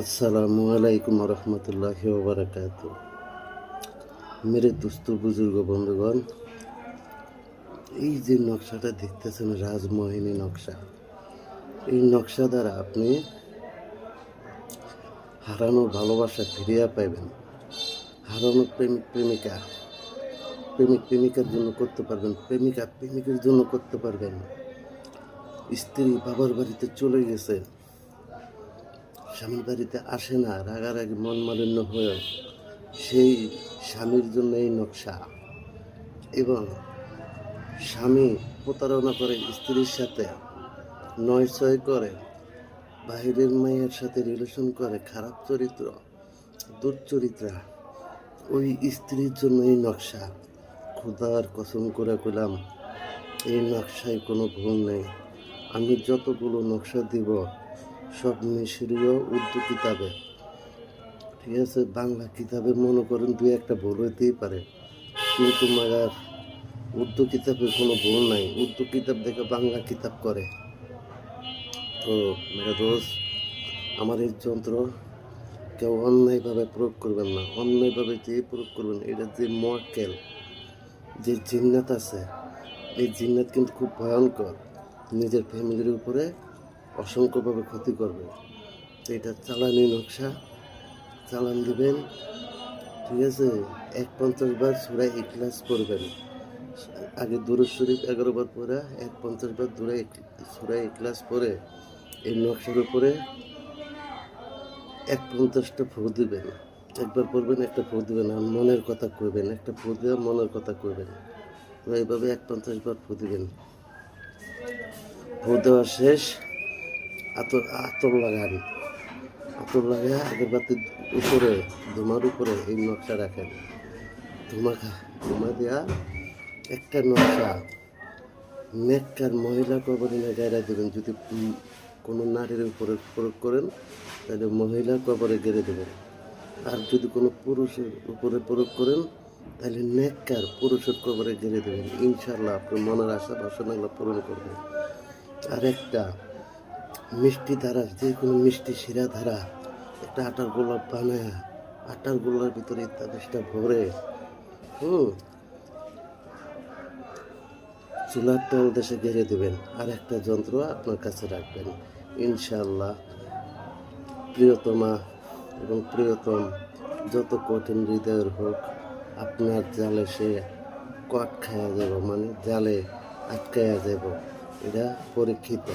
আসসালামু আলাইকুম রহমতুল্লাহ বারাকাত। মেরে দুস্থ বুজুর্গ, বন্ধুগণ, এই যে নকশাটা দেখতেছেন রাজমোহিনী নকশা, এই নকশা দ্বারা আপনি হারানো ভালোবাসা ফিরিয়ে পাইবেন। হারানো প্রেমিক, প্রেমিকা, প্রেমিক, প্রেমিকার জন্য করতে পারবেন, প্রেমিকা, প্রেমিকের জন্য করতে পারবেন। স্ত্রী বাবার বাড়িতে চলে গেছে। স্বামীর বাড়িতে আসে না, রাগারাগি, মন মালিন্য হয়ে সেই স্বামীর জন্য এই নকশা। এবং স্বামী প্রতারণা করে স্ত্রীর সাথে নয় ছয় করে, বাহিরের মায়ের সাথে রিলেশন করে, খারাপ চরিত্র দুর্চরিত্রা ওই স্ত্রীর জন্য এই নকশা। খুদার কসম করে কইলাম, এই নকশায় কোনো ভুল নেই। আমি যতগুলো নকশা দিব সব মিশরীয় উর্দু কিতাবে। ঠিক আছে? বাংলা কিতাবে মনে করেন দুই একটা ভুল হইতেই পারে। কিন্তু মাগার উর্দু কিতাবে কোনো ভুল নাই। উর্দু কিতাব দেখে বাংলা কিতাব করে। তো মেরা দোষ আমার এই যন্ত্র কেউ অন্যায়ভাবে প্রয়োগ করবেন না। অন্যায়ভাবে যে প্রয়োগ করবেন, এটা যে মক্কেল, যে জিন্নাত আছে, এই জিন্নাত কিন্তু খুব ভয়ঙ্কর। নিজের ফ্যামিলির উপরে অসংখ্যভাবে ক্ষতি করবে। তো এটা চালানি নকশা, চালান দিবেন। ঠিক আছে? এক পঞ্চাশ বার সুরাই ইখলাস করবেন আগে দুরুদ শরীফ এগারো বার পরে এক পঞ্চাশ বার দূরে সুরাই ইখলাস পরে এই নকশার উপরে এক পঞ্চাশটা ফু দিবেন। একবার পড়বেন, একটা ফু দিবেন আর মনের কথা কইবেন, একটা ফু দিয়ে মনের কথা কইবেন। তো এইভাবে এক পঞ্চাশ বার ফু দিবেন। ফু দেওয়া শেষ। আতর আতর লাগান। আতর লাগায় আগরবাতির উপরে, ধুমার উপরে এই নকশা রাখেন। ধুমা ধুমা দেওয়া একটা নকশা নেককার মহিলা কবরে গায়রা দেবেন। যদি কোনো নারীর উপরে প্রয়োগ করেন, তাহলে মহিলা কবরে গেড়ে দেবেন। আর যদি কোনো পুরুষের উপরে প্রয়োগ করেন, তাহলে নেককার পুরুষের কবরে গেড়ে দেবেন। ইনশাল্লাহ আপনার মনের আশা বাসনাগুলো পূরণ করবেন। আর একটা মিষ্টি ধারা, যে কোনো মিষ্টি শিরা ধারা, একটা আটার গোলাপ বানায়, আটার গোলার ভিতরে ইত্যাদিটা ভরে। হুম চুলার তল দেশে ঘিরে দেবেন। আর একটা যন্ত্র আপনার কাছে রাখবেন। ইনশাল্লাহ প্রিয়তমা এবং প্রিয়তম, যত কঠিন হৃদয়ের হোক, আপনার জালে সে কট খায়া যাব মানে জালে আটকায়া যাব। এটা পরীক্ষিত।